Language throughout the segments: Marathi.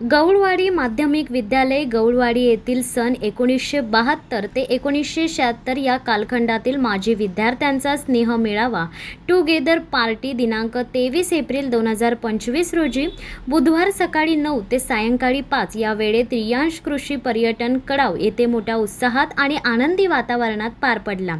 गौळवाडी माध्यमिक विद्यालय गौळवाडी येथील सन एकोणीसशे बहात्तर ते एकोणीसशे शहात्तर या कालखंडातील माजी विद्यार्थ्यांचा स्नेह मेळावा टुगेदर पार्टी दिनांक तेवीस एप्रिल दोन हजार पंचवीस रोजी बुधवार सकाळी नऊ ते सायंकाळी पाच या वेळेत रियांश कृषी पर्यटन कडाव येथे मोठ्या उत्साहात आणि आनंदी वातावरणात पार पडला.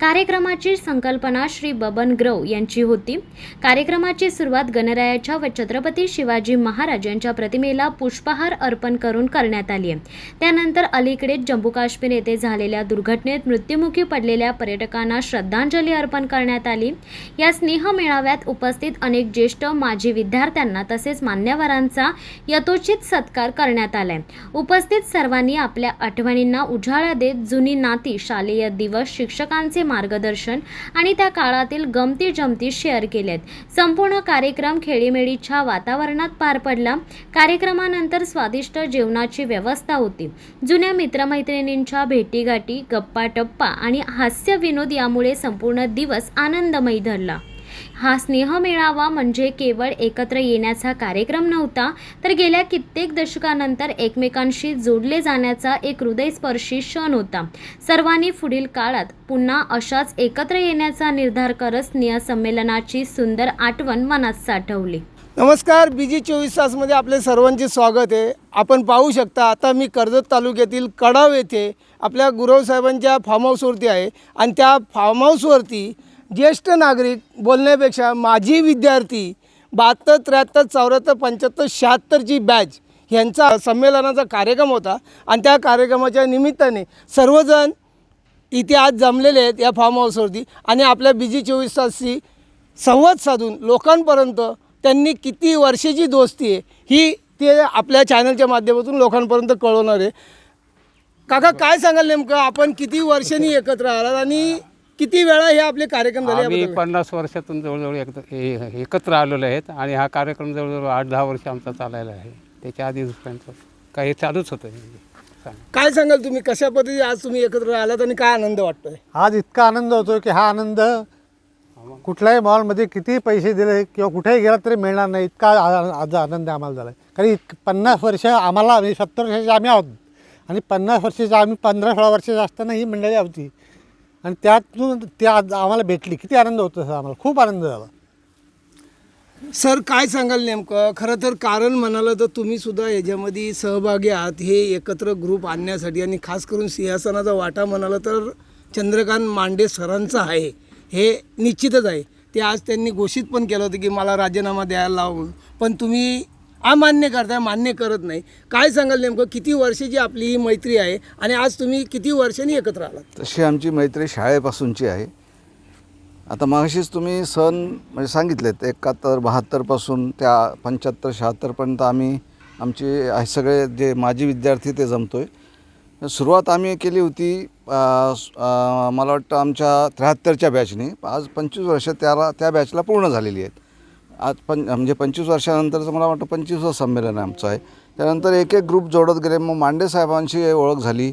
कार्यक्रमाची संकल्पना श्री बबन ग्रव यांची होती. कार्यक्रमाची सुरुवात गणरायाच्या व छत्रपती शिवाजी महाराज यांच्या प्रतिमेला पुष्पहार अर्पण करून करण्यात आली आहे. त्यानंतर अलीकडेच जम्मू काश्मीर येथे झालेल्या दुर्घटनेत मृत्युमुखी पडलेल्या पर्यटकांना श्रद्धांजली अर्पण करण्यात आली. या स्नेह मेळाव्यात उपस्थित अनेक ज्येष्ठ माजी विद्यार्थ्यांना तसेच मान्यवरांचा यथोचित सत्कार करण्यात आलाय. उपस्थित सर्वांनी आपल्या आठवणींना उजाळा देत जुनी नाती शालेय दिवस शिक्षकांचे मार्गदर्शन आणि त्या काळातील गमती जमती शेअर केलेत संपूर्ण कार्यक्रम खेळीमेळीच्या वातावरणात पार पडला. कार्यक्रमानंतर स्वादिष्ट जेवणाची व्यवस्था होती. जुन्या मित्रमैत्रिणींच्या भेटीगाठी गप्पा टप्पा आणि हास्य विनोद यामुळे संपूर्ण दिवस आनंदमयी धरला. हा स्नेह मेळावा म्हणजे केवळ एकत्र येण्याचा कार्यक्रम नव्हता तर गेल्या कित्येक दशकानंतर एकमेकांशी जोडले जाण्याचा एक हृदयस्पर्शी क्षण होता. सर्वांनी पुढील काळात पुन्हा अशाच एकत्र येण्याचा निर्धार करत स्नेहसंमेलनाची सुंदर आठवण मनात साठवली. नमस्कार बी जी चोवीस तासमध्ये आपले सर्वांचे स्वागत आहे. आपण पाहू शकता आता मी कर्जत तालुक्यातील कडाव येथे आपल्या गुरवसाहेबांच्या फार्म हाऊसवरती आहे. आणि त्या फार्म हाऊसवरती ज्येष्ठ नागरिक बोलण्यापेक्षा माजी विद्यार्थी बहात्तर त्र्याहत्तर चौऱ्याहत्तर पंच्याहत्तर शहात्तरची बॅच ह्यांचा संमेलनाचा कार्यक्रम होता. आणि त्या कार्यक्रमाच्या निमित्ताने सर्वजण इथे आज जमलेले आहेत या फार्म हाऊसवरती आणि आपल्या बी जी चोवीस तासशी संवाद साधून लोकांपर्यंत त्यांनी किती वर्षाची दोस्ती आहे ही ते आपल्या चॅनलच्या माध्यमातून लोकांपर्यंत कळवणार आहे. काका काय सांगाल नेमकं? आपण किती वर्षांनी एकत्र आलात आणि किती वेळा हे आपले कार्यक्रम झाले आम्ही याबद्दल? पन्नास वर्षातून जवळजवळ एकत्र ए- एकत्र आलेलो आहेत आणि हा कार्यक्रम जवळजवळ आठ दहा वर्ष आमचा चालायला आहे. त्याच्या आधीपर्यंत काही चालूच होतं. सांग. काय सांगाल तुम्ही? कशा पद्धती आज तुम्ही एकत्र आलात आणि काय आनंद वाटतोय? आज इतका आनंद होतो की हा आनंद कुठल्याही मॉलमध्ये कितीही पैसे दिले किंवा कुठेही गेला तरी मिळणार नाही. इतका आज आनंद आम्हाला झाला आहे कारण इत पन्नास वर्ष आम्हाला म्हणजे सत्तर वर्षाचे आम्ही आहोत. आणि पन्नास वर्षाचे आम्ही पंधरा सोळा वर्षाचे असताना ही मंडळी होती आणि त्यातून ते आज आम्हाला भेटली. किती आनंद होतो सर आम्हाला. खूप आनंद झाला. सर काय सांगाल नेमकं? खरं तर कारण म्हणालं तर तुम्ही सुद्धा याच्यामध्ये सहभागी आहात. हे एकत्र ग्रुप आणण्यासाठी आणि खास करून सिंहासनाचा वाटा म्हणाला तर चंद्रकांत मांडे सरांचा आहे. हे निश्चितच आहे. ते आज त्यांनी घोषित पण केलं होतं की मला राजीनामा द्यायला लावून. पण तुम्ही अमान्य करताय मान्य करत नाही. काय सांगाल नेमकं? किती वर्षाची आपली ही मैत्री आहे आणि आज तुम्ही किती वर्षांनी एकत्र आलात? तशी आमची मैत्री शाळेपासूनची आहे. आता मगाशीच तुम्ही सण म्हणजे सांगितलेत एकाहत्तर बहात्तरपासून त्या पंच्याहत्तर शहात्तरपर्यंत आम्ही आमचे सगळे जे माजी विद्यार्थी ते जमतो आहे सुरुवात आम्ही केली होती मला वाटतं आमच्या त्र्याहत्तरच्या बॅचने आज पंचवीस वर्ष त्याला त्या बॅचला पूर्ण झालेली आहेत. आज पं म्हणजे पंचवीस वर्षानंतरचं मला वाटतं पंचवीसवं संमेलन आहे आमचं आहे. त्यानंतर एक एक ग्रुप जोडत गेले. मग मांडे साहेबांशी ओळख झाली.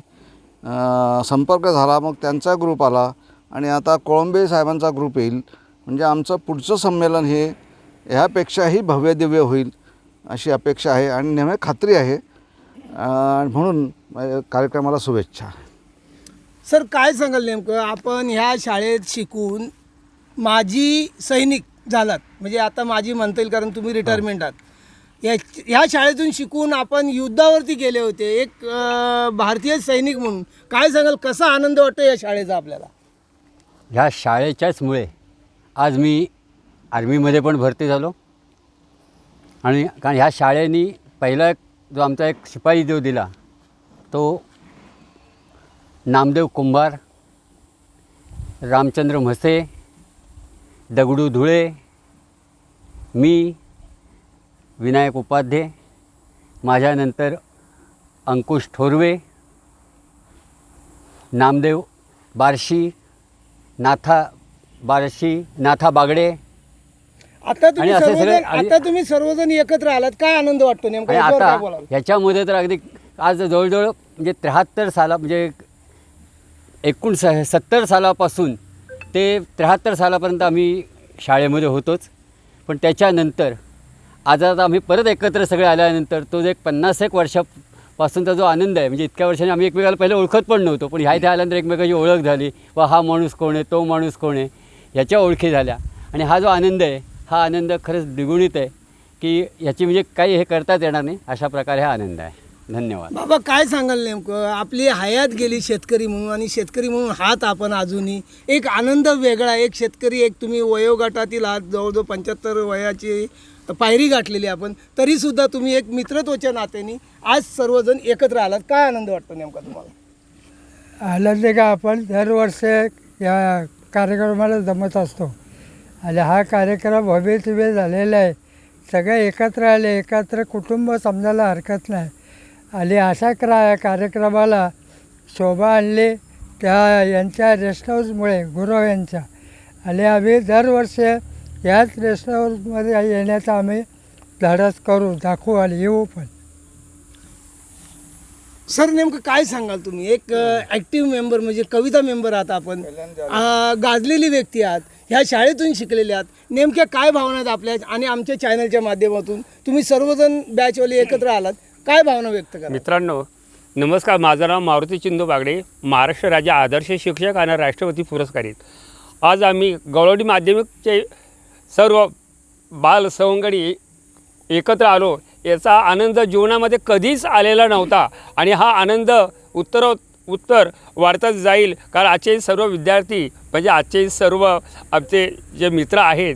संपर्क झाला. मग त्यांचा ग्रुप आला. आणि आता कोळंबे साहेबांचा ग्रुप येईल. म्हणजे आमचं पुढचं संमेलन हे ह्यापेक्षाही भव्य दिव्य होईल अशी अपेक्षा आहे. आणि नेहमी खात्री आहे. म्हणून कार्यक्रमाला शुभेच्छा. सर काय सांगाल नेमकं? आपण ह्या शाळेत शिकून माजी सैनिक झालात. म्हणजे आता माजी म्हणता येईल कारण तुम्ही रिटायरमेंट आहात. या ह्या शाळेतून शिकून आपण युद्धावरती गेले होते. एक अं, भारतीय सैनिक म्हणून. काय सांगाल? कसा आनंद वाटतो या शाळेचा आपल्याला? ह्या शाळेच्याच मुळे आज मी आर्मीमध्ये पण भरती झालो. आणि कारण ह्या शाळेनी पहिला एक जो आमचा एक शिपाई देव दिला तो नामदेव कुंभार रामचंद्र म्हसे दगडू धुळे मी विनायक उपाध्ये माझ्यानंतर अंकुश ठोरवे नामदेव बार्शी नाथा बार्शी नाथा बागडे. आता तुम्ही आणि असे सर्वजण आणि- आता तुम्ही सर्वजण एकत्र आलात. काय आनंद वाटतो नेमका? काय आता बोलाल? ह्याच्यामध्ये तर अगदी आज जवळजवळ म्हणजे त्र्याहत्तर साला म्हणजे स सत्तर सालापासून ते त्र्याहत्तर सालापर्यंत आम्ही शाळेमध्ये होतोच. पण त्याच्यानंतर आज आता आम्ही परत एकत्र सगळे आल्यानंतर तो जो एक पन्नास एक वर्षापासूनचा जो आनंद आहे म्हणजे इतक्या वर्षांनी आम्ही एकमेकाला पहिले ओळखत पण नव्हतो पण ह्या इथे आल्यानंतर एकमेकाची ओळख झाली. व हा माणूस कोण आहे तो माणूस कोण आहे ह्याच्या ओळखी झाल्या. आणि हा जो आनंद आहे हा आनंद खरंच द्विगुणित आहे की ह्याची म्हणजे काही हे करताच येणार नाही अशा प्रकारे हा आनंद आहे. धन्यवाद. बाबा काय सांगाल नेमकं? आपली हयात गेली शेतकरी म्हणून आणि शेतकरी म्हणून हात आपण अजूनही. एक आनंद वेगळा एक शेतकरी एक तुम्ही वयोगटातील आहात जवळजवळ पंच्याहत्तर वयाची पायरी गाठलेली आपण. तरीसुद्धा तुम्ही एक मित्रत्वाच्या नात्याने आज सर्वजण एकत्र आलात. काय आनंद वाटतो नेमका तुम्हाला? आनंद का आपण? दरवर्षी या कार्यक्रमाला जमत असतो. आणि हा कार्यक्रम भव्यदिव्य झालेला आहे. सगळे एकत्र आले. एकत्र कुटुंब समजायला हरकत नाही. आणि अशा क्रा कार्यक्रमाला शोभा आणली. त्या यांच्या रेस्ट हाऊसमुळे गुरव यांच्या. आणि आम्ही दरवर्षी याच रेस्ट हाऊसमध्ये येण्याचा आम्ही धाडस करू दाखवू आणि येऊ पण. सर नेमकं काय सांगाल तुम्ही? एक ॲक्टिव्ह मेंबर म्हणजे कविता मेंबर आहात आपण. गाजलेली व्यक्ती आहात. ह्या शाळेतून शिकलेले आहात. नेमक्या काय भावना आहेत आपल्या? आणि आमच्या चॅनलच्या माध्यमातून तुम्ही सर्वजण बॅचवाले एकत्र आलात. काय भावना व्यक्त करा? मित्रांनो नमस्कार माझं नाव मारुती चिंदू बागडे महाराष्ट्र राज्य आदर्श शिक्षक आणि राष्ट्रपती पुरस्कारित. आज आम्ही गवळवडी माध्यमिकचे सर्व बाल सवंगडी एकत्र आलो. याचा आनंद जीवनामध्ये कधीच आलेला नव्हता आणि हा आनंद उत्तर उत्तर वाढतच जाईल कारण आजचे सर्व विद्यार्थी म्हणजे आजचे सर्व आमचे जे मित्र आहेत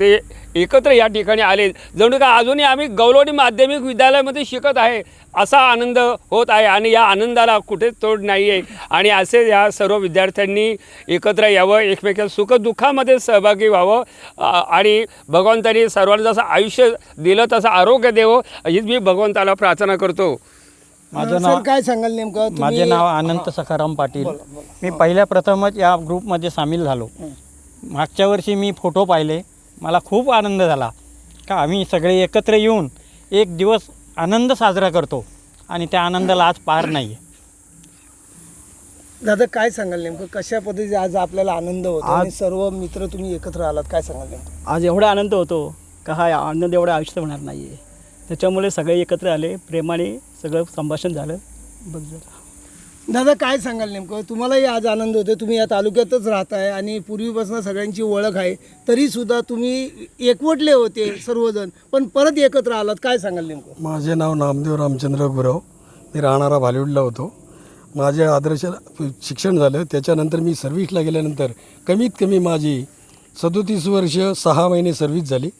ते एकत्र या ठिकाणी आले. जणू का अजूनही आम्ही गौलवडी माध्यमिक विद्यालयामध्ये शिकत आहे असा आनंद होत आहे आणि या आनंदाला कुठेच तोड नाही आहे आणि असे या सर्व विद्यार्थ्यांनी एकत्र यावं एकमेकांच्या सुखदुःखामध्ये सहभागी व्हावं आणि भगवंतानी सर्वांना जसं आयुष्य दिलं तसं आरोग्य देवं हीच मी भगवंताला प्रार्थना करतो. माझं सर काय सांगाल नेमकं? तुम्ही- माझे नाव अनंत सखाराम पाटील. मी पहिल्या प्रथमच या ग्रुपमध्ये सामील झालो. मागच्या वर्षी मी फोटो पाहिले. मला खूप आनंद झाला. का आम्ही सगळे एकत्र येऊन एक दिवस आनंद साजरा करतो आणि त्या आनंदाला आज पार नाही आहे दादा काय सांगाल नेमकं? कशा पद्धतीने आज आपल्याला आनंद होतो आणि सर्व मित्र तुम्ही एकत्र आलात? काय सांगाल नेमकं? आज एवढा आनंद होतो का हा आनंद एवढा आयुष्य होणार नाही आहे त्याच्यामुळे सगळे एकत्र आले प्रेमाने सगळं संभाषण झालं. बघ जरा दादा काय सांगाल नेमकं? तुम्हालाही आज आनंद होतो तुम्ही या तालुक्यातच राहताय आणि पूर्वीपासून सगळ्यांची ओळख आहे. तरी सुद्धा तुम्ही एकवटले होते सर्वजण पण परत एकत्र आलात. काय सांगाल नेमकं? माझे नाव नामदेव रामचंद्र गुरव. मी राहणारा भालिवडला होतो. माझे आदर्श शिक्षण झालं. त्याच्यानंतर मी सर्व्हिसला गेल्यानंतर कमीत कमी माझी सदोतीस वर्ष सहा महिने सर्व्हिस झाली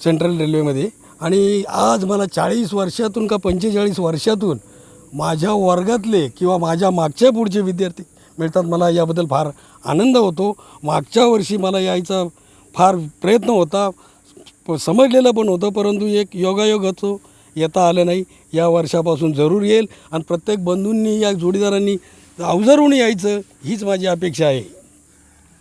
सेंट्रल रेल्वेमध्ये. आणि आज मला चाळीस वर्षातून का पंचेचाळीस वर्षातून माझ्या वर्गातले किंवा माझ्या मागच्या पुढचे विद्यार्थी मिळतात मला याबद्दल फार आनंद होतो. मागच्या वर्षी मला यायचा फार प्रयत्न होता प- समजलेलं पण होतं परंतु एक योगायोग होतो येता आलं नाही या वर्षापासून जरूर येईल. आणि प्रत्येक बंधूंनी या जोडीदारांनी अवजरून यायचं हीच माझी अपेक्षा आहे.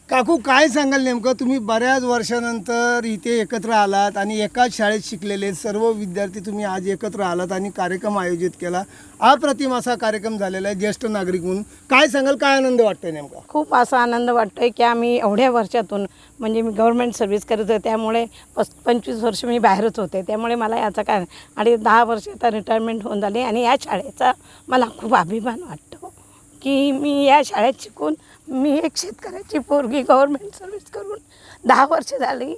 काकू काय सांगाल नेमकं? तुम्ही बऱ्याच वर्षानंतर इथे एकत्र आलात आणि एकाच शाळेत शिकलेले सर्व विद्यार्थी तुम्ही आज एकत्र आलात आणि कार्यक्रम आयोजित केला. अप्रतिम असा कार्यक्रम झालेला आहे ज्येष्ठ नागरिक म्हणून. काय सांगाल काय आनंद वाटतोय नेमका? खूप असा आनंद वाटतो आहे की आम्ही एवढ्या वर्षातून म्हणजे मी गव्हर्मेंट सर्व्हिस करत होते त्यामुळे पस पंचवीस वर्ष मी बाहेरच होते. त्यामुळे मला याचा काय आणि दहा वर्ष आता रिटायरमेंट होऊन झाली आणि या शाळेचा मला खूप अभिमान वाटतो की मी या शाळेत शिकून मी एक शेतकऱ्याची पोरगी गव्हर्मेंट सर्व्हिस करून दहा वर्ष झाली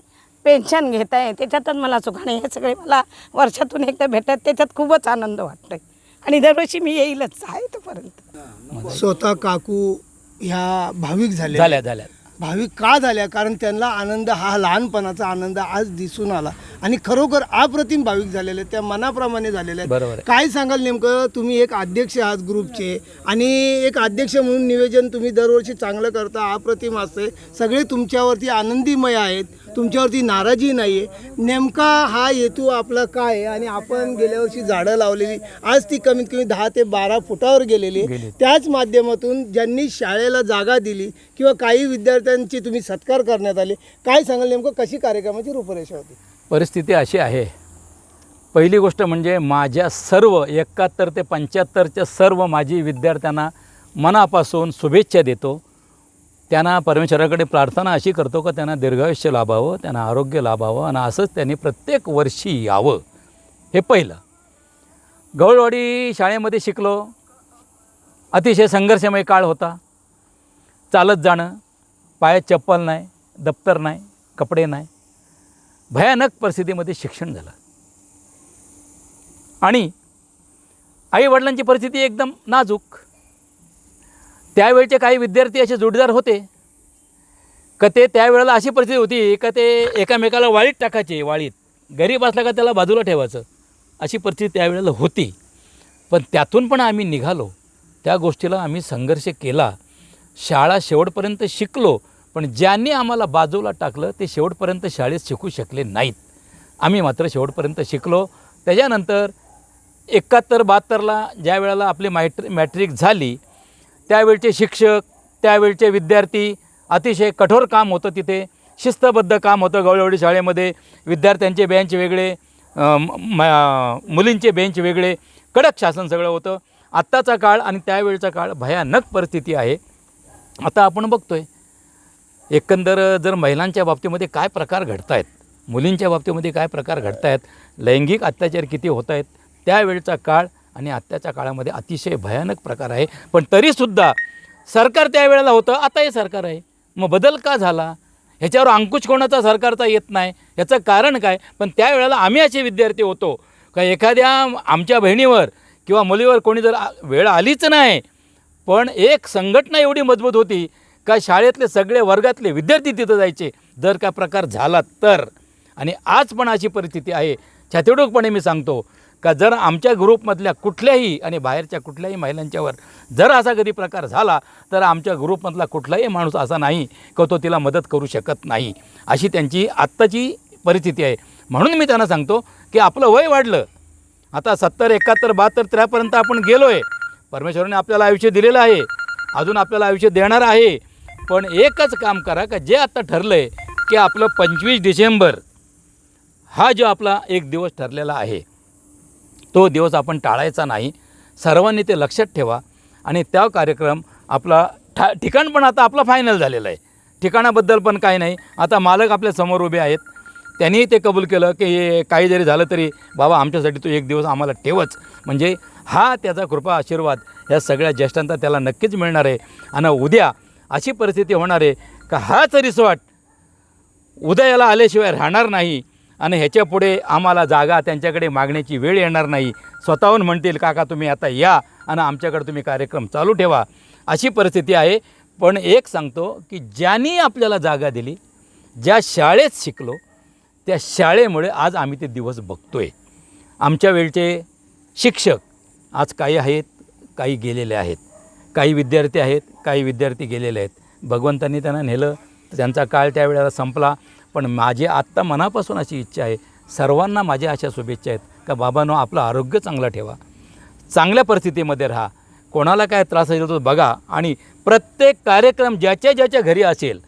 पेन्शन घेत आहे त्याच्यातच मला सुख आणि हे सगळे मला वर्षातून एकदा भेटतात त्याच्यात खूपच आनंद वाटतो आहे आणि दरवर्षी मी येईलच आहे तोपर्यंत. स्वतः काकू ह्या भाविक झाल्या झाल्या झाल्या. भाविक का झाल्या? कारण त्यांना आनंद हा लहानपणाचा आनंद आज दिसून आला. आणि खरोखर अप्रतिम भाविक झालेले त्या मनाप्रमाणे झालेले आहेत. काय सांगाल नेमकं? तुम्ही एक अध्यक्ष आहात ग्रुपचे आणि एक अध्यक्ष म्हणून नियोजन तुम्ही दरवर्षी चांगलं करता अप्रतिम असते. सगळे तुमच्यावरती आनंदीमय आहेत. तुमच्यावरती नाराजी नाही आहे नेमका हा हेतू आपला काय आहे? आणि आपण गेल्या वर्षी झाडं लावलेली आज ती कमीत कमी दहा ते बारा फुटावर गेलेली आहे. त्याच माध्यमातून ज्यांनी शाळेला जागा दिली किंवा काही विद्यार्थ्यांची तुम्ही सत्कार करण्यात आले काय सांगाल नेमकं? कशी कार्यक्रमाची रूपरेषा होती? परिस्थिती अशी आहे. पहिली गोष्ट म्हणजे माझ्या सर्व एकाहत्तर ते पंच्याहत्तरच्या सर्व माजी विद्यार्थ्यांना मनापासून शुभेच्छा देतो. त्यांना परमेश्वराकडे प्रार्थना अशी करतो का त्यांना दीर्घायुष्य लाभावं त्यांना आरोग्य लाभावं आणि असंच त्यांनी प्रत्येक वर्षी यावं. हे पहिलं. गवळवाडी शाळेमध्ये शिकलो. अतिशय संघर्षमय काळ होता. चालत जाणं पायात चप्पल नाही दप्तर नाही कपडे नाही. भयानक परिस्थितीमध्ये शिक्षण झालं. आणि आईवडिलांची परिस्थिती एकदम नाजूक. त्यावेळचे काही विद्यार्थी असे जोडीदार होते. का ते त्यावेळेला अशी परिस्थिती होती का ते एकामेकाला वाळीत टाकायचे वाळीत. गरीब असला का त्याला बाजूला ठेवायचं. अशी परिस्थिती त्यावेळेला होती. पण त्यातून पण आम्ही निघालो. त्या गोष्टीला आम्ही संघर्ष केला. शाळा शेवटपर्यंत शिकलो पण ज्यांनी आम्हाला बाजूला टाकलं ते शेवटपर्यंत शाळेत शिकू शकले नाहीत. आम्ही मात्र शेवटपर्यंत शिकलो. त्याच्यानंतर एकाहत्तर बहात्तरला ज्या वेळेला आपली मॅट्रि मॅट्रिक झाली त्यावेळचे शिक्षक त्यावेळचे विद्यार्थी अतिशय कठोर काम होतं तिथे. शिस्तबद्ध काम होतं गवळवडी शाळेमध्ये. विद्यार्थ्यांचे बेंच वेगळे म- मुलींचे बेंच वेगळे. कडक शासन सगळं होतं. आत्ताचा काळ आणि त्यावेळचा काळ भयानक परिस्थिती आहे. आता आपण बघतो आहे एकंदर जर महिलांच्या बाबतीमध्ये काय प्रकार घडत आहेत मुलींच्या बाबतीमध्ये काय प्रकार घडत आहेत लैंगिक अत्याचार किती होत आहेत त्यावेळचा काळ आणि आत्ताच्या काळामध्ये अतिशय भयानक प्रकार आहे. पण तरीसुद्धा सरकार त्यावेळेला होतं आता हे सरकार आहे. मग बदल का झाला? ह्याच्यावर अंकुश कोणाचा सरकारचा येत नाही? याचं कारण काय? पण त्यावेळेला आम्ही असे विद्यार्थी होतो. का एखाद्या आमच्या बहिणीवर किंवा मुलीवर कोणी जर वेळ आलीच नाही पण एक संघटना एवढी मजबूत होती का शाळेतले सगळे वर्गातले विद्यार्थी तिथं जायचे. जर का प्रकार झाला तर. आणि आज पण अशी परिस्थिती आहे. छातीडोकपणे मी सांगतो का जर आमच्या ग्रुपमधल्या कुठल्याही आणि बाहेरच्या कुठल्याही महिलांच्यावर जर असा कधी प्रकार झाला तर आमच्या ग्रुपमधला कुठलाही माणूस असा नाही का तो तिला मदत करू शकत नाही. अशी त्यांची आत्ताची परिस्थिती आहे. म्हणून मी त्यांना सांगतो की आपलं वय वाढलं. आता सत्तर एकाहत्तर बहात्तर त्र्यापर्यंत आपण गेलो आहे परमेश्वराने आपल्याला आयुष्य दिलेलं आहे. अजून आपल्याला आयुष्य देणार आहे. पण एकच काम करा का जे आत्ता ठरलं आहे की आपलं पंचवीस डिसेंबर हा जो आपला एक दिवस ठरलेला आहे. तो दिवस आपण टाळायचा नाही. सर्वांनी ते लक्षात ठेवा. आणि त्या कार्यक्रम आपला ठा ठिकाण पण आता आपला फायनल झालेलं आहे. ठिकाणाबद्दल पण काही नाही. आता मालक आपल्यासमोर उभे आहेत. त्यांनी ते कबूल केलं की काही जरी झालं तरी बाबा आमच्यासाठी तू एक दिवस आम्हाला ठेवच. म्हणजे हा त्याचा कृपा आशीर्वाद या सगळ्या ज्येष्ठांचा त्याला नक्कीच मिळणार आहे. आणि उद्या अशी परिस्थिती होणार आहे का हाच रिसॉर्ट उदयाला आल्याशिवाय राहणार नाही. आणि ह्याच्या पुढे आम्हाला जागा त्यांच्याकडे मागण्याची वेळ येणार नाही. स्वतःहून म्हणतील काका तुम्ही आता या आणि आमच्याकडे तुम्ही कार्यक्रम चालू ठेवा. अशी परिस्थिती आहे. पण एक सांगतो की ज्यांनी आपल्याला जागा दिली ज्या शाळेत शिकलो त्या शाळेमुळे आज आम्ही ते दिवस बघतो आहे आमच्या वेळचे शिक्षक आज काही आहेत काही गेलेले आहेत. काही विद्यार्थी आहेत काही विद्यार्थी गेलेले आहेत. भगवंतांनी त्यांना नेलं त्यांचा काळ त्यावेळेला संपला. पण माझी आत्ता मनापासून अशी इच्छा आहे सर्वांना माझ्या अशा शुभेच्छा आहेत का बाबांनो आपलं आरोग्य चांगलं ठेवा. चांगल्या परिस्थितीमध्ये राहा. कोणाला काय त्रास असेल तो बघा आणि प्रत्येक कार्यक्रम ज्याच्या ज्याच्या घरी असेल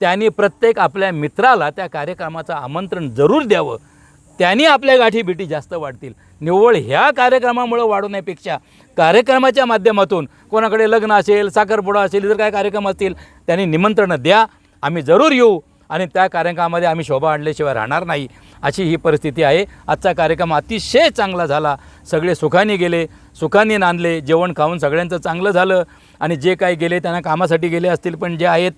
त्यांनी प्रत्येक आपल्या मित्राला त्या कार्यक्रमाचं आमंत्रण जरूर द्यावं. त्यांनी आपल्या गाठीबिटी जास्त वाढतील. निव्वळ ह्या कार्यक्रमामुळं वाढवण्यापेक्षा कार्यक्रमाच्या माध्यमातून कोणाकडे लग्न असेल साखरपुडा असेल इतर काय कार्यक्रम असतील त्यांनी निमंत्रणं द्या. आम्ही जरूर येऊ. आणि त्या कार्यक्रमामध्ये आम्ही शोभा आणल्याशिवाय राहणार नाही अशी ही परिस्थिती आहे. आजचा कार्यक्रम अतिशय चांगला झाला. सगळे सुखाने गेले सुखाने नांदले जेवण खाऊन सगळ्यांचं चांगलं झालं. आणि जे काही गेले त्यांना कामासाठी गेले असतील पण जे आहेत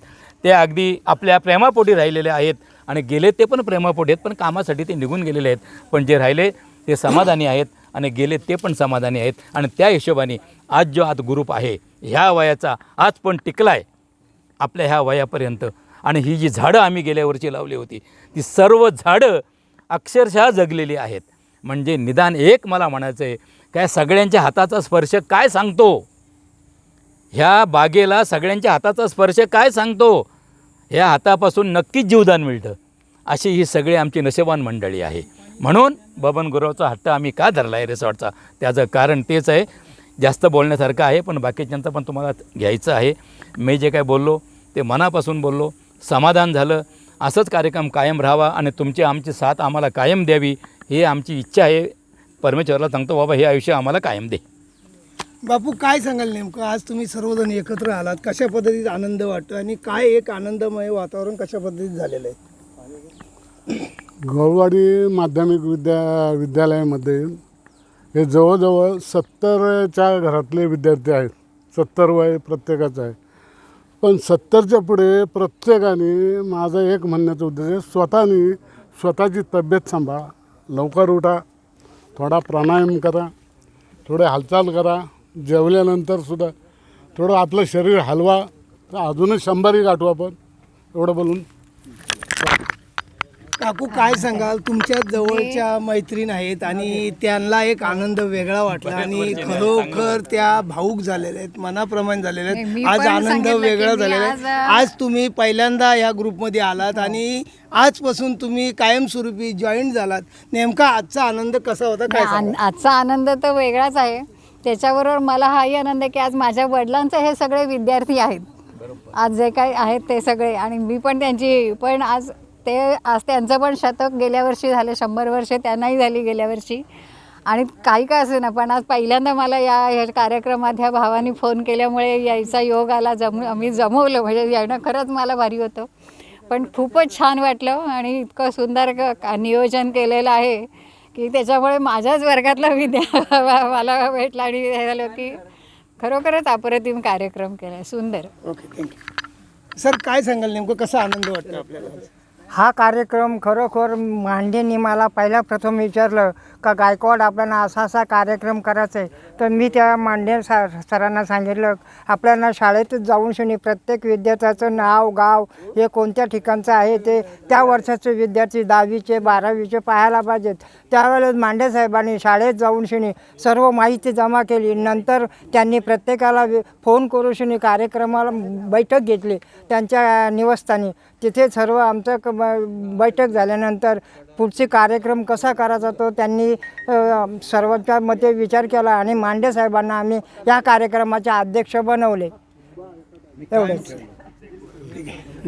ते अगदी आपल्या प्रेमापोटी राहिलेले आहेत. आणि गेले ते पण प्रेमापोटी आहेत पण कामासाठी ते निघून गेलेले आहेत. पण जे राहिले ते समाधानी आहेत आणि गेले ते पण समाधानी आहेत. आणि त्या हिशोबाने आज जो आज ग्रुप आहे ह्या वयाचा आज पण टिकला आहे आपल्या ह्या वयापर्यंत आणि ही जी झाडं आम्ही गेल्या वर्षी लावली होती ती सर्व झाडं अक्षरशः जगलेली आहेत. म्हणजे निदान एक मला म्हणायचं आहे काय सगळ्यांच्या हाताचा स्पर्श काय सांगतो? ह्या बागेला सगळ्यांच्या हाताचा स्पर्श काय सांगतो? ह्या हातापासून नक्कीच जीवदान मिळतं. अशी ही सगळी आमची नशेबान मंडळी आहे. म्हणून बबन गुरवचा हट्ट आम्ही का धरला आहे रिसॉर्टचा? त्याचं कारण तेच आहे. जास्त बोलण्यासारखं आहे पण बाकीच्यांचं पण तुम्हाला घ्यायचं आहे. मी जे काय बोललो ते मनापासून बोललो. समाधान झालं. असंच कार्यक्रम कायम राहावा आणि तुमची आमची साथ आम्हाला कायम द्यावी ही आमची इच्छा आहे. परमेश्वराला सांगतो बाबा हे आयुष्य आम्हाला कायम दे. बापू काय सांगाल नेमकं? आज तुम्ही सर्वजण एकत्र आलात. कशा पद्धतीत आनंद वाटतो आणि काय एक आनंदमय वातावरण कशा पद्धतीत झालेलं आहे? गौरवाडी माध्यमिक विद्या विद्यालयामध्ये हे जवळजवळ सत्तरच्या घरातले विद्यार्थी आहेत. सत्तर वय प्रत्येकाचं आहे. पण सत्तरच्या पुढे प्रत्येकाने माझा एक म्हणण्याचा उद्देश आहे स्वतःनी स्वतःची तब्येत सांभाळा. लवकर उठा थोडा प्राणायाम करा थोडे हालचाल करा जेवल्यानंतर सुद्धा थोडं आपलं शरीर हलवा. तर अजूनच शंभरही गाठू आपण एवढं बोलून काकू काय सांगाल? तुमच्या जवळच्या मैत्रीण आहेत आणि त्यांना एक आनंद वेगळा वाटला आणि खरोखर त्या भाऊक झालेल्या आहेत मनाप्रमाणे झालेल्या आहेत. आज आनंद वेगळा झालेला आहे. आज तुम्ही पहिल्यांदा या ग्रुपमध्ये आलात आणि आजपासून तुम्ही कायमस्वरूपी जॉईन झालात. नेमका आजचा आनंद कसा होता? काय सांगाल? आजचा आनंद तर वेगळाच आहे. त्याच्याबरोबर मला हाही आनंद आहे की आज माझ्या वडिलांचे हे सगळे विद्यार्थी आहेत. आज जे काही आहेत ते सगळे आणि मी पण त्यांची पण आज ते आज त्यांचं पण शतक गेल्या वर्षी झालं शंभर वर्ष त्यांनाही झाली गेल्या वर्षी. आणि काही काय असे ना पण आज पहिल्यांदा मला या ह्या कार्यक्रमात ह्या भावानी फोन केल्यामुळे यायचा योग आला जम आम्ही जमवलं. म्हणजे येणं खरंच मला भारी होतं. पण खूपच छान वाटलं आणि इतकं सुंदर का- नियोजन केलेलं आहे की त्याच्यामुळे माझ्याच वर्गातला विद्या मला भेटला आणि हे झालं की खरोखरच अप्रतिम कार्यक्रम केला. आहे सुंदर ओके थँक्यू सर काय सांगाल नेमकं? कसा आनंद वाटतो आपल्याला? हा कार्यक्रम खरोखर मांडेंनी मला पहिला प्रथम विचारलं का गायकवाड आपल्याला असा असा कार्यक्रम करायचा आहे? तर मी त्या मांडे सा सरांना सांगितलं आपल्याला शाळेतच जाऊन शनी प्रत्येक विद्यार्थ्याचं नाव गाव हे कोणत्या ठिकाणचं आहे ते त्या वर्षाचे विद्यार्थी दहावीचे बारावीचे पाहायला पाहिजेत. त्यावेळेस मांडे साहेबांनी शाळेत जाऊन शनी सर्व माहिती जमा केली. नंतर त्यांनी प्रत्येकाला फोन करून शनी कार्यक्रमाला बैठक घेतली. त्यांच्या निवासस्थानी. तिथे सर्व आमचं क- ब- बैठक झाल्यानंतर पुढचे कार्यक्रम कसा करायचा तो त्यांनी सर्वांच्या मते विचार केला आणि मांडे साहेबांना आम्ही या कार्यक्रमाचे अध्यक्ष बनवले. एवढंच.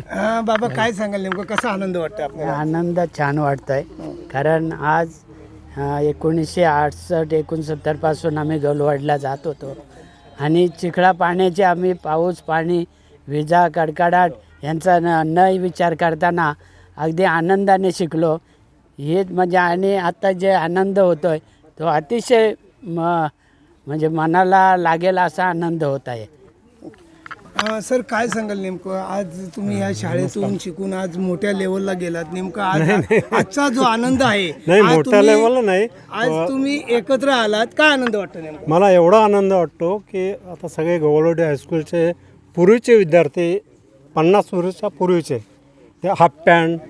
हा, बाबा काय सांगाल नेमकं? कसा आनंद वाटतो आपल्याला? आनंद छान वाटत आहे कारण आज एकोणीसशे अडसष्ट एकोणसत्तरपासून आम्ही गलवाडला जात होतो. आणि चिखला पाण्याचे आम्ही पाऊस पाणी विजा कडकडाट यांचा न न विचार करताना अगदी आनंदाने शिकलो. हेच म्हणजे आणि आता जे आनंद होतो आहे तो अतिशय म म्हणजे मनाला लागेल असा आनंद होत आहे. हा, सर काय सांगाल नेमकं? आज तुम्ही या शाळेतून शिकून आज मोठ्या लेवलला गेलात. नेमकं आज आजचा जो आनंद आहे नाही, आज मोठ्या तुम्ही- level ला नाही. आज तुम्ही एकत्र आलात. काय आनंद वाटतो नेमका? मला एवढा आनंद वाटतो की आता सगळे गवळवडी हायस्कूलचे पूर्वीचे विद्यार्थी पन्नास वर्षाच्या पूर्वीचे ते हाफ पॅन्ट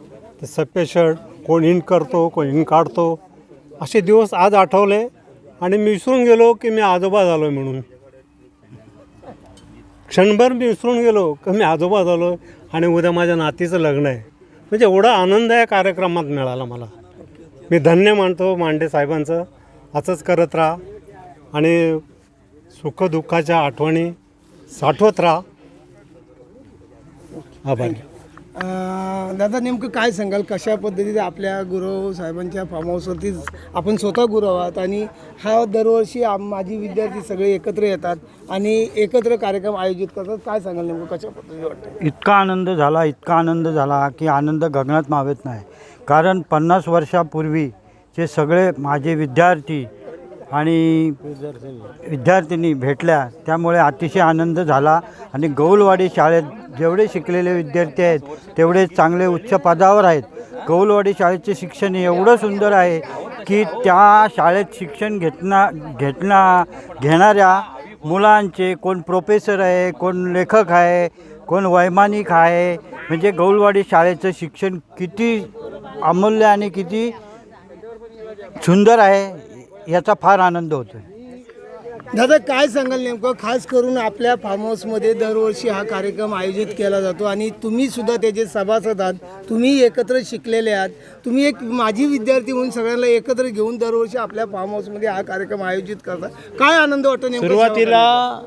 ते सफेद शर्ट कोण इन करतो कोण इन काढतो. असे दिवस आज आठवले आणि मी विसरून गेलो की मी आजोबा झालो आहे म्हणून. क्षणभर मी विसरून गेलो की मी आजोबा झालो आहे आणि उद्या माझ्या नातीचं लग्न आहे. म्हणजे एवढा आनंद या कार्यक्रमात मिळाला मला. मी धन्य मानतो मांडे साहेबांचं. असंच करत राहा आणि सुखदुःखाच्या आठवणी साठवत राहा. आभारी. दादा नेमकं काय सांगाल? कशा पद्धतीने आपल्या गुरु साहेबांच्या फार्म हाऊसवरती आपण स्वतः गुरु आहात आणि हा दरवर्षी आम माझी विद्यार्थी सगळे एकत्र येतात आणि एकत्र कार्यक्रम आयोजित करतात? काय सांगाल नेमकं? कशा पद्धतीने वाटतं इतका आनंद झाला इतका आनंद झाला की आनंद गगनात मावत नाही. कारण पन्नास वर्षापूर्वीचे सगळे माझे विद्यार्थी आणि विद्यार्थिनी भेटल्या. त्यामुळे अतिशय आनंद झाला. आणि गौलवाडी शाळेत जेवढे शिकलेले विद्यार्थी आहेत तेवढे चांगले उच्च पदावर आहेत. गौलवाडी शाळेचे शिक्षण एवढं सुंदर आहे की त्या शाळेत शिक्षण घेतना घेतना घेणाऱ्या मुलांचे कोण प्रोफेसर आहे कोण लेखक आहे कोण वैमानिक आहे म्हणजे गौलवाडी शाळेचं शिक्षण किती अमूल्य आणि किती सुंदर आहे याचा फार आनंद होतो दादा काय सांगाल नेमकं? खास करून आपल्या फार्म हाऊसमध्ये दरवर्षी हा कार्यक्रम आयोजित केला जातो आणि तुम्ही सुद्धा त्याचे सभासद आहात तुम्ही एकत्र शिकलेले आहात. तुम्ही एक माझी विद्यार्थी म्हणून सगळ्यांना एकत्र घेऊन दरवर्षी आपल्या फार्म हाऊसमध्ये हा कार्यक्रम आयोजित करता. काय आनंद वाटतो नेमकं सुरुवातीला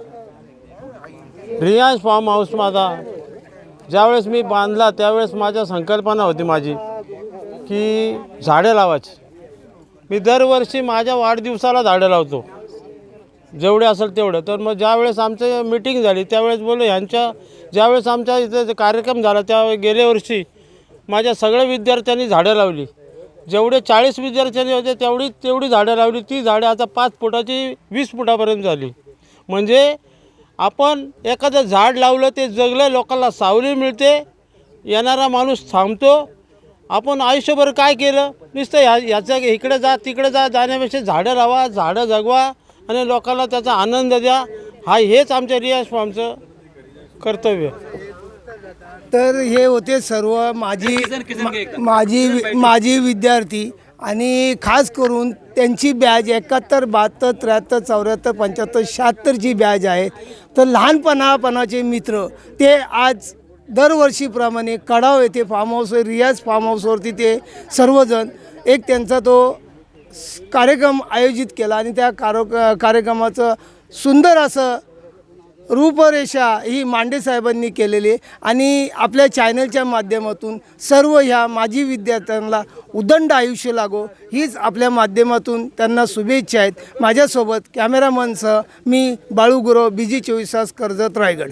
रियाज फार्म हाऊस माझा. ज्यावेळेस मी बांधला त्यावेळेस माझ्या संकल्पना होती माझी की झाडे लावायची. मी दरवर्षी माझ्या वाढदिवसाला झाडं लावतो. जेवढे असेल तेवढं. तर मग ज्यावेळेस आमचं मिटिंग झाली त्यावेळेस बोललो ह्यांच्या ज्यावेळेस आमच्या इथं कार्यक्रम झाला त्या गेल्या वर्षी माझ्या सगळ्या विद्यार्थ्यांनी झाडं लावली. जेवढे चाळीस विद्यार्थ्यांनी होते तेवढी तेवढी झाडं लावली. ती झाडं आता पाच फुटाची वीस फुटापर्यंत झाली. म्हणजे आपण एखादं झाड लावलं ते जगलं लोकांना सावली मिळते येणारा माणूस थांबतो आपण आयुष्यभर काय केलं? नुसतं ह्या ह्याच्या इकडे जा तिकडे जा जाण्यापेक्षा झाडं लावा झाडं जगवा आणि लोकांना त्याचा आनंद द्या. हा हेच आमच्या रियाज फॉर्मचं कर्तव्य. तर हे होते सर्व माझी माझी माझी विद्यार्थी आणि खास करून त्यांची बॅच एकाहत्तर बहात्तर त्र्याहत्तर चौऱ्याहत्तर पंच्याहत्तर शहात्तरची बॅच आहे तर लहानपणापणाचे मित्र ते आज दरवर्षीप्रमाणे कडाव येथे फार्म हाऊस रियाज फार्म हाऊसवरती ते सर्वजण एक त्यांचा तो कार्यक्रम आयोजित केला आणि त्या कारो कार्यक्रमाचं सुंदर असं रूपरेषा ही मांडेसाहेबांनी केलेली आणि आपल्या चॅनलच्या माध्यमातून सर्व ह्या माजी विद्यार्थ्यांना उदंड आयुष्य लागो हीच आपल्या माध्यमातून त्यांना शुभेच्छा आहेत. माझ्यासोबत कॅमेरामनसह मी बाळूगुरव बी जी चोवीस तास कर्जत रायगड.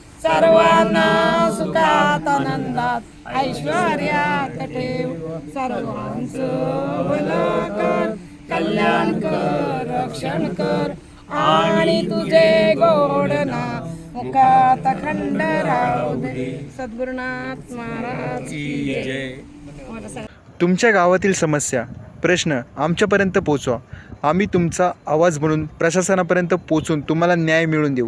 सर्वांना सुखात आनंदात ऐश्वर्यात ठेव सर्वांच भलं कर कल्याण कर रक्षण कर. आणि तुझे गोड नाम मुखात खंड राहू दे. सद्गुरुनाथ महाराज जय. तुमच्या गावातील समस्या प्रश्न आमच्यापर्यंत पोचवा. आम्ही तुमचा आवाज म्हणून प्रशासनापर्यंत पोचून तुम्हाला न्याय मिळवून देऊ.